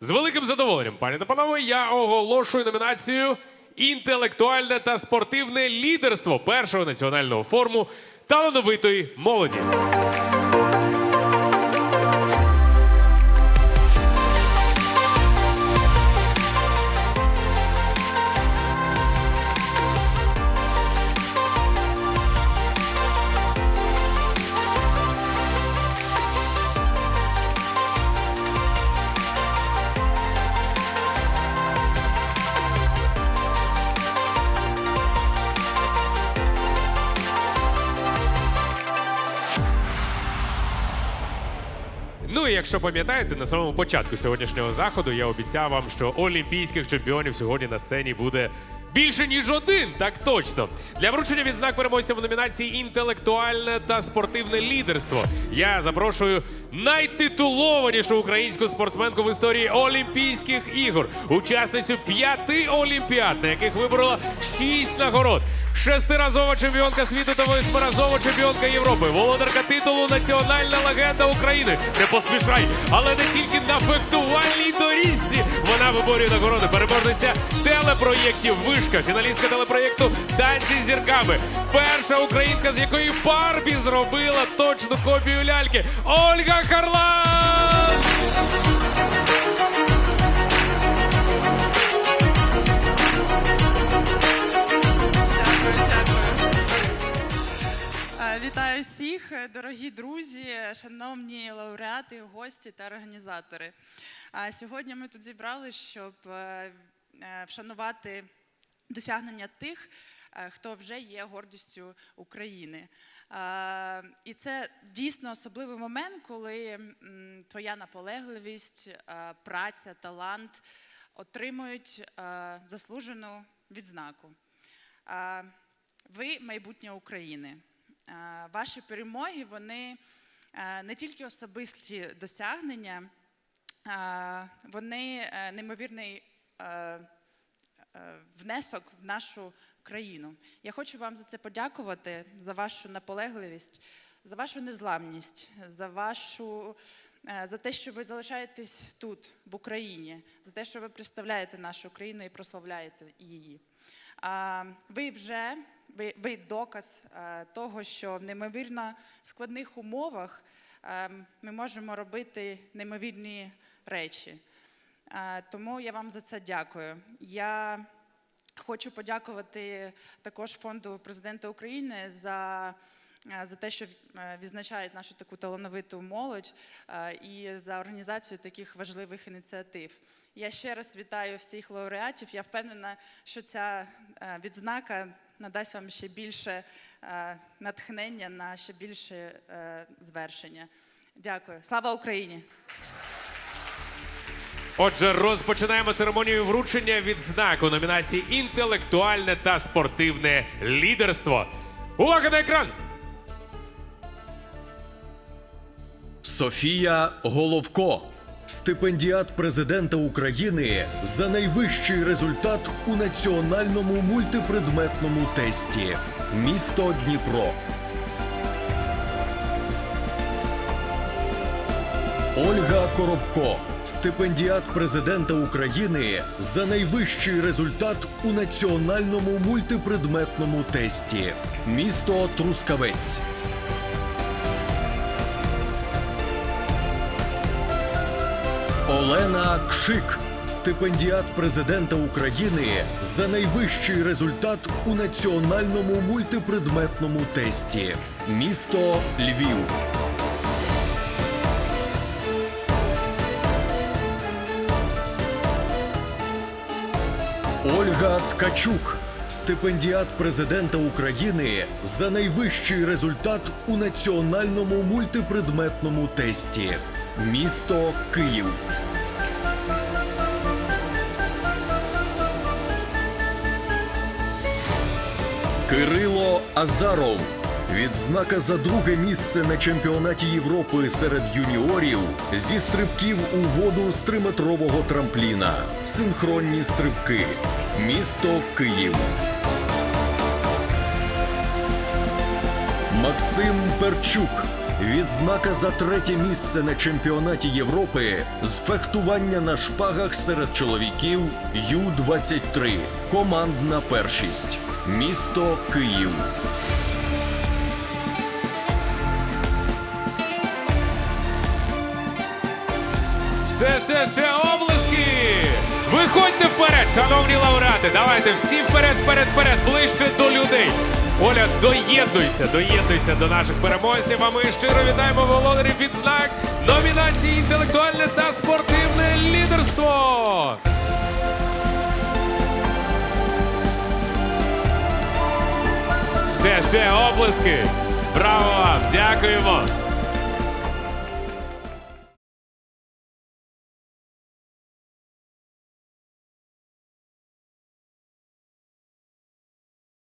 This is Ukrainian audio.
З великим задоволенням, пані та панове, я оголошую номінацію Інтелектуальне та спортивне лідерство першого національного форуму талановитої молоді. Ну і якщо пам'ятаєте, на самому початку сьогоднішнього заходу я обіцяв вам, що олімпійських чемпіонів сьогодні на сцені буде більше ніж один, так точно. Для вручення відзнак переможцям в номінації інтелектуальне та спортивне лідерство. Я запрошую найтитулованішу українську спортсменку в історії Олімпійських ігор, учасницю п'яти олімпіад, на яких виборола шість нагород. Шестиразова чемпіонка світу та восьмиразова чемпіонка Європи, володарка титулу Національна легенда України. Не поспішай, але не тільки на фехтувальній доріжці вона виборює нагороди. Переможниця телепроєктів Вишка, фіналістка телепроєкту Танці з зірками. Перша українка, з якої Барбі зробила точну копію ляльки. Ольга Харлан! Вітаю всіх, е, дорогі друзі, шановні лауреати, гості та організатори. А Сьогодні ми тут зібрали, щоб е, е, вшанувати досягнення тих, хто вже є гордістю України. І це дійсно особливий момент, коли твоя наполегливість, праця, талант отримують заслужену відзнаку. Ви майбутнє України. А, Ваші перемоги вони е, не тільки особисті досягнення, вони е, неймовірний е, е, внесок в нашу країну. Я хочу вам за це подякувати, за вашу наполегливість, за вашу незламність, за вашу. Е, За те, що ви залишаєтесь тут, в Україні, за те, що ви представляєте нашу країну і прославляєте її. Ви вже ви, ви доказ е, того, що в неймовірно складних умовах е, ми можемо робити неймовірні речі. Тому я вам за це дякую. Я хочу подякувати також фонду президента України за. Е, За те, що е, відзначають нашу таку талановиту молодь е, і за організацію таких важливих ініціатив. Я ще раз вітаю всіх лауреатів. Я впевнена, що ця відзнака надасть вам ще більше натхнення на ще більше звершення. Дякую. Слава Україні! Отже, розпочинаємо церемонію вручення відзнак у номінації Інтелектуальне та спортивне лідерство. Увага на екран! Софія Головко, стипендіат президента України за найвищий результат у національному мультипредметному тесті. Місто Дніпро. Ольга Коробко, стипендіат президента України за найвищий результат у національному мультипредметному тесті. Місто Трускавець. Олена Кшик, стипендіат президента України за найвищий результат у національному мультипредметному тесті. Місто Львів. Ольга Ткачук, стипендіат президента України за найвищий результат у національному мультипредметному тесті. Місто Київ. Кирило Азаров. Відзнака за друге місце на чемпіонаті Європи серед юніорів зі стрибків у воду з триметрового трампліна. Синхронні стрибки. Місто Київ. Максим Перчук. Відзнака за третє місце на чемпіонаті Європи з фехтування на шпагах серед чоловіків Ю-23. Командна першість. Місто Київ. Ще, ще, ще облески! Виходьте вперед, шановні лауреати! Давайте всі вперед, вперед, вперед, ближче до людей. Оля, доєднуйся, доєднуйся до наших переможців. А ми щиро вітаємо володарів від знак номінації інтелектуальне та спортивне лідерство. Ще, ще облески. Браво вам! Дякуємо!